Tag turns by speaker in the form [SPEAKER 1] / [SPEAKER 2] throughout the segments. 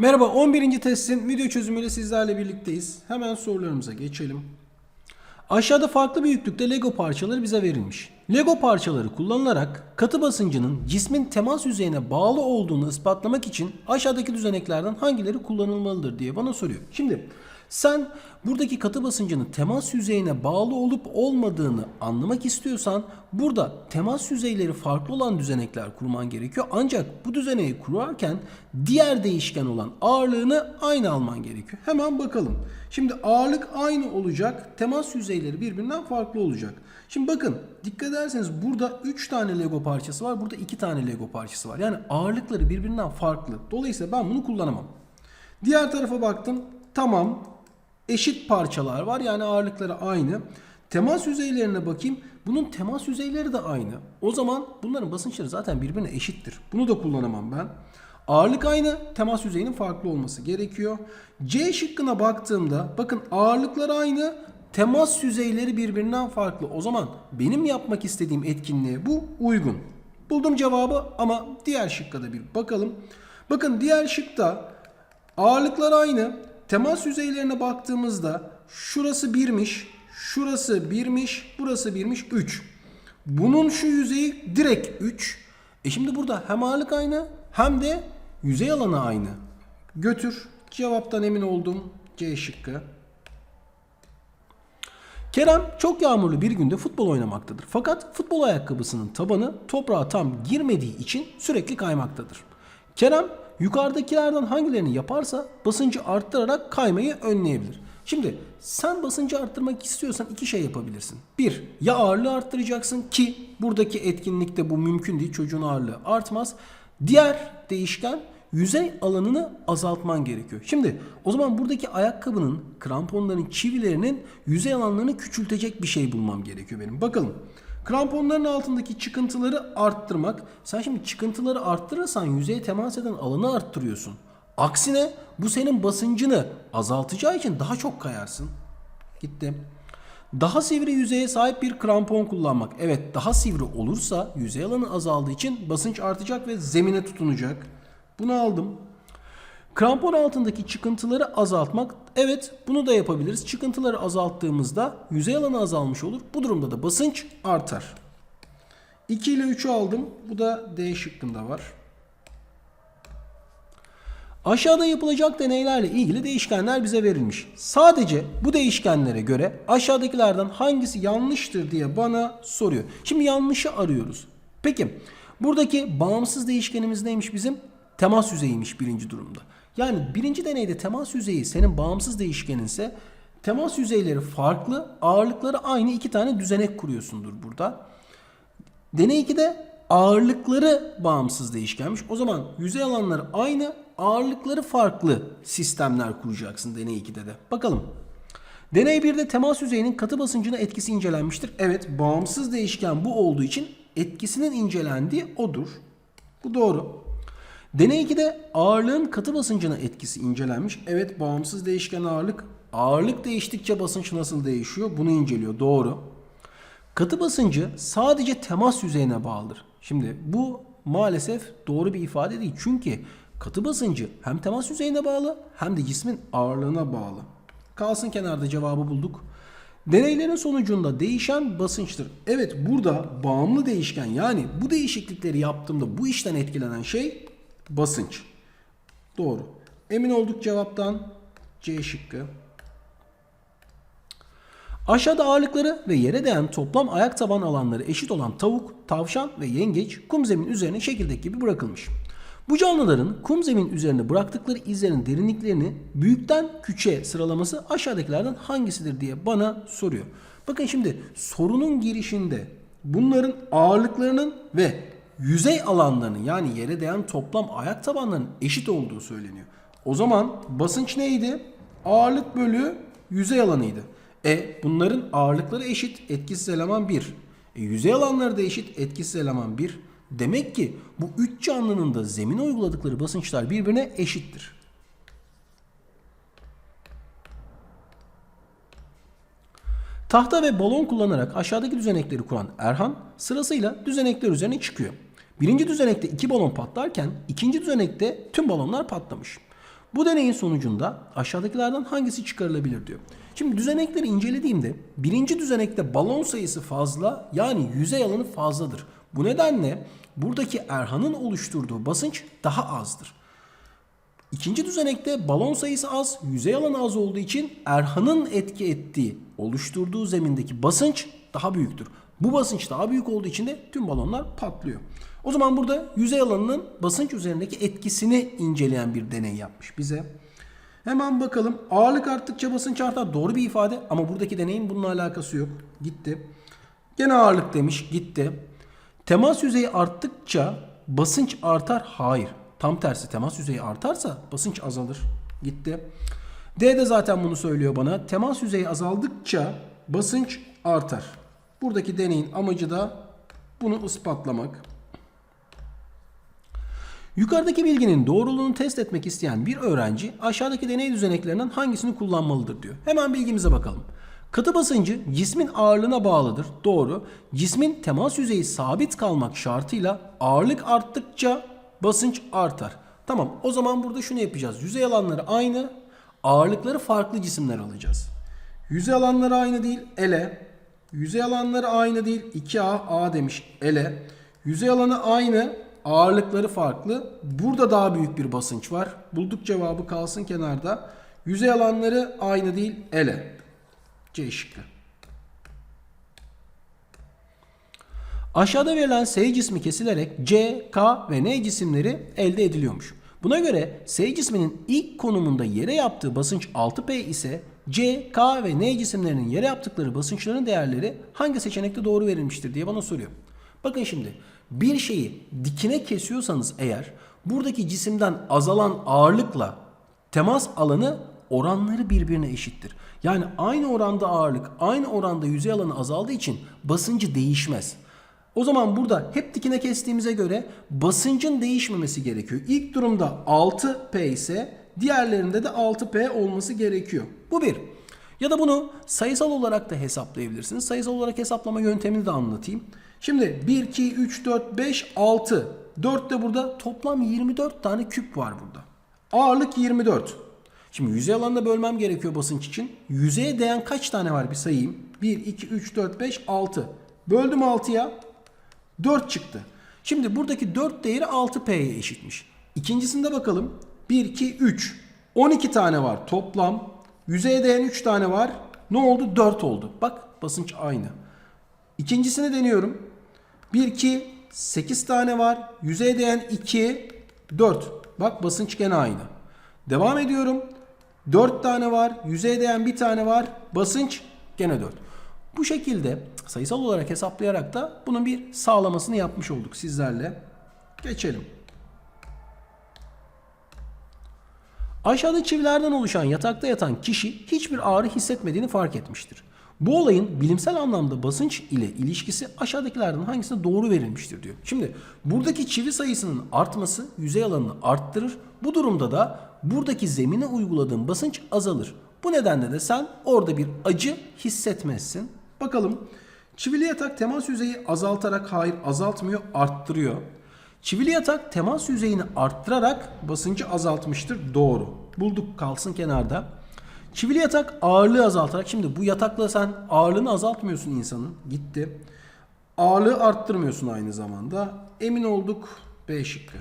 [SPEAKER 1] Merhaba 11. testin video çözümüyle sizlerle birlikteyiz. Hemen sorularımıza geçelim. Aşağıda farklı büyüklükte Lego parçaları bize verilmiş. Lego parçaları kullanılarak katı basıncının cismin temas yüzeyine bağlı olduğunu ispatlamak için aşağıdaki düzeneklerden hangileri kullanılmalıdır diye bana soruyor. Şimdi sen buradaki katı basıncının temas yüzeyine bağlı olup olmadığını anlamak istiyorsan burada temas yüzeyleri farklı olan düzenekler kurman gerekiyor. Ancak bu düzeneyi kurarken diğer değişken olan ağırlığını aynı alman gerekiyor. Hemen bakalım. Şimdi ağırlık aynı olacak. Temas yüzeyleri birbirinden farklı olacak. Şimdi bakın dikkat ederseniz burada 3 tane Lego parçası var. Burada 2 tane Lego parçası var. Yani ağırlıkları birbirinden farklı. Dolayısıyla ben bunu kullanamam. Diğer tarafa baktım. Tamam. Eşit parçalar var. Yani ağırlıkları aynı. Temas yüzeylerine bakayım. Bunun temas yüzeyleri de aynı. O zaman bunların basınçları zaten birbirine eşittir. Bunu da kullanamam ben. Ağırlık aynı, temas yüzeyinin farklı olması gerekiyor. C şıkkına baktığımda bakın ağırlıklar aynı, temas yüzeyleri birbirinden farklı. O zaman benim yapmak istediğim etkinliğe bu uygun. Buldum cevabı ama diğer şıkka bir bakalım. Bakın diğer şıkta ağırlıklar aynı. Temas yüzeylerine baktığımızda şurası birmiş, şurası birmiş, burası birmiş 3. Bunun şu yüzeyi direkt 3. E şimdi burada hem ağırlık aynı hem de yüzey alanı aynı. Götür. Cevaptan emin oldum. C şıkkı. Kerem çok yağmurlu bir günde futbol oynamaktadır. Fakat futbol ayakkabısının tabanı toprağa tam girmediği için sürekli kaymaktadır. Kerem yukarıdakilerden hangilerini yaparsa basıncı arttırarak kaymayı önleyebilir. Şimdi sen basıncı arttırmak istiyorsan iki şey yapabilirsin. Bir, ya ağırlığı arttıracaksın ki buradaki etkinlikte bu mümkün değil. Çocuğun ağırlığı artmaz. Diğer değişken yüzey alanını azaltman gerekiyor. Şimdi o zaman buradaki ayakkabının, kramponların çivilerinin yüzey alanlarını küçültecek bir şey bulmam gerekiyor benim. Bakalım. Kramponların altındaki çıkıntıları arttırmak. Sen şimdi çıkıntıları arttırırsan yüzeye temas eden alanı arttırıyorsun. Aksine bu senin basıncını azaltacağı için daha çok kayarsın. Gitti. Daha sivri yüzeye sahip bir krampon kullanmak. Evet daha sivri olursa yüzey alanı azaldığı için basınç artacak ve zemine tutunacak. Bunu aldım. Krampon altındaki çıkıntıları azaltmak. Evet bunu da yapabiliriz. Çıkıntıları azalttığımızda yüzey alanı azalmış olur. Bu durumda da basınç artar. 2 ile 3'ü aldım. Bu da D şıkkında var. Aşağıda yapılacak deneylerle ilgili değişkenler bize verilmiş. Sadece bu değişkenlere göre aşağıdakilerden hangisi yanlıştır diye bana soruyor. Şimdi yanlışı arıyoruz. Peki buradaki bağımsız değişkenimiz neymiş bizim? Temas yüzeyiymiş birinci durumda. Yani birinci deneyde temas yüzeyi senin bağımsız değişkeninse temas yüzeyleri farklı, ağırlıkları aynı iki tane düzenek kuruyorsundur burada. Deney 2'de ağırlıkları bağımsız değişkenmiş. O zaman yüzey alanları aynı, ağırlıkları farklı sistemler kuracaksın deney 2'de de. Bakalım. Deney 1'de temas yüzeyinin katı basıncına etkisi incelenmiştir. Evet, bağımsız değişken bu olduğu için etkisinin incelendiği odur. Bu doğru. Deney 2'de ağırlığın katı basıncına etkisi incelenmiş. Evet, bağımsız değişken ağırlık. Ağırlık değiştikçe basınç nasıl değişiyor? Bunu inceliyor. Doğru. Katı basıncı sadece temas yüzeyine bağlıdır. Şimdi bu maalesef doğru bir ifade değil. Çünkü katı basıncı hem temas yüzeyine bağlı hem de cismin ağırlığına bağlı. Kalsın kenarda cevabı bulduk. Deneylerin sonucunda değişen basınçtır. Evet burada bağımlı değişken yani bu değişiklikleri yaptığımda bu işten etkilenen şey basınç. Doğru. Emin olduk cevaptan C şıkkı. Aşağıda ağırlıkları ve yere değen toplam ayak taban alanları eşit olan tavuk, tavşan ve yengeç kum zemin üzerine şekildeki gibi bırakılmış. Bu canlıların kum zemin üzerine bıraktıkları izlerin derinliklerini büyükten küçüğe sıralaması aşağıdakilerden hangisidir diye bana soruyor. Bakın şimdi sorunun girişinde bunların ağırlıklarının ve yüzey alanlarının yani yere değen toplam ayak tabanlarının eşit olduğu söyleniyor. O zaman basınç neydi? Ağırlık bölü yüzey alanıydı. E bunların ağırlıkları eşit, etkisiz eleman 1. E, yüzey alanları da eşit, etkisiz eleman 1. Demek ki bu üç canlının da zemine uyguladıkları basınçlar birbirine eşittir. Tahta ve balon kullanarak aşağıdaki düzenekleri kuran Erhan sırasıyla düzenekler üzerine çıkıyor. Birinci düzenekte iki balon patlarken ikinci düzenekte tüm balonlar patlamış. Bu deneyin sonucunda aşağıdakilerden hangisi çıkarılabilir diyor. Şimdi düzenekleri incelediğimde birinci düzenekte balon sayısı fazla yani yüzey alanı fazladır. Bu nedenle buradaki Erhan'ın oluşturduğu basınç daha azdır. İkinci düzenekte balon sayısı az, yüzey alanı az olduğu için Erhan'ın etki ettiği, oluşturduğu zemindeki basınç daha büyüktür. Bu basınç daha büyük olduğu için de tüm balonlar patlıyor. O zaman burada yüzey alanının basınç üzerindeki etkisini inceleyen bir deney yapmış bize. Hemen bakalım. Ağırlık arttıkça basınç artar. Doğru bir ifade ama buradaki deneyin bununla alakası yok. Gitti. Gene ağırlık demiş. Gitti. Temas yüzeyi arttıkça basınç artar. Hayır. Tam tersi temas yüzeyi artarsa basınç azalır. Gitti. D de zaten bunu söylüyor bana. Temas yüzeyi azaldıkça basınç artar. Buradaki deneyin amacı da bunu ispatlamak. Yukarıdaki bilginin doğruluğunu test etmek isteyen bir öğrenci aşağıdaki deney düzeneklerinden hangisini kullanmalıdır diyor. Hemen bilgimize bakalım. Katı basıncı cismin ağırlığına bağlıdır. Doğru. Cismin temas yüzeyi sabit kalmak şartıyla ağırlık arttıkça basınç artar. Tamam o zaman burada şunu yapacağız. Yüzey alanları aynı, ağırlıkları farklı cisimler alacağız. Yüzey alanları aynı değil, ele. Yüzey alanları aynı değil, 2A, A demiş, ele. Yüzey alanı aynı, ağırlıkları farklı. Burada daha büyük bir basınç var. Bulduk cevabı kalsın kenarda. Yüzey alanları aynı değil, ele. C şıkkı. Aşağıda verilen S cismi kesilerek C, K ve N cisimleri elde ediliyormuş. Buna göre S cisminin ilk konumunda yere yaptığı basınç 6P ise C, K ve N cisimlerinin yere yaptıkları basınçların değerleri hangi seçenekte doğru verilmiştir diye bana soruyor. Bakın şimdi bir şeyi dikine kesiyorsanız eğer buradaki cisimden azalan ağırlıkla temas alanı oranları birbirine eşittir. Yani aynı oranda ağırlık, aynı oranda yüzey alanı azaldığı için basıncı değişmez. O zaman burada hep dikine kestiğimize göre basıncın değişmemesi gerekiyor. İlk durumda 6P ise diğerlerinde de 6P olması gerekiyor. Bu bir. Ya da bunu sayısal olarak da hesaplayabilirsiniz. Sayısal olarak hesaplama yöntemini de anlatayım. Şimdi 1, 2, 3, 4, 5, 6. 4 de burada toplam 24 tane küp var burada. Ağırlık 24. Şimdi yüzey alanına bölmem gerekiyor basınç için. Yüzeye değen kaç tane var bir sayayım. 1, 2, 3, 4, 5, 6. Böldüm 6'ya. 4 çıktı. Şimdi buradaki 4 değeri 6P'ye eşitmiş. İkincisinde bakalım. 1, 2, 3. 12 tane var toplam. Yüzeye değen 3 tane var. Ne oldu? 4 oldu. Bak basınç aynı. İkincisini deniyorum. 1, 2, 8 tane var. Yüzeye değen 2, 4. Bak basınç gene aynı. Devam ediyorum. 4 tane var. Yüzeye değen bir tane var. Basınç gene 4. Bu şekilde sayısal olarak hesaplayarak da bunun bir sağlamasını yapmış olduk sizlerle. Geçelim. Aşağıda çivilerden oluşan yatakta yatan kişi hiçbir ağrı hissetmediğini fark etmiştir. Bu olayın bilimsel anlamda basınç ile ilişkisi aşağıdakilerden hangisine doğru verilmiştir diyor. Şimdi buradaki çivi sayısının artması yüzey alanını arttırır. Bu durumda da buradaki zemine uyguladığın basınç azalır. Bu nedenle de sen orada bir acı hissetmezsin. Bakalım çivili yatak temas yüzeyi azaltarak hayır azaltmıyor arttırıyor. Çivili yatak temas yüzeyini arttırarak basıncı azaltmıştır. Doğru. Bulduk kalsın kenarda. Çivili yatak ağırlığı azaltarak şimdi bu yatakla sen ağırlığını azaltmıyorsun insanın. Gitti. Ağırlığı arttırmıyorsun aynı zamanda. Emin olduk. B şıkkı.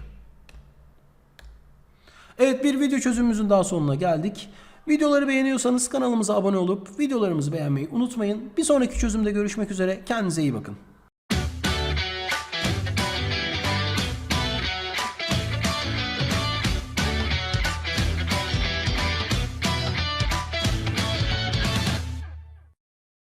[SPEAKER 1] Evet bir video çözümümüzün daha sonuna geldik. Videoları beğeniyorsanız kanalımıza abone olup videolarımızı beğenmeyi unutmayın. Bir sonraki çözümde görüşmek üzere. Kendinize iyi bakın.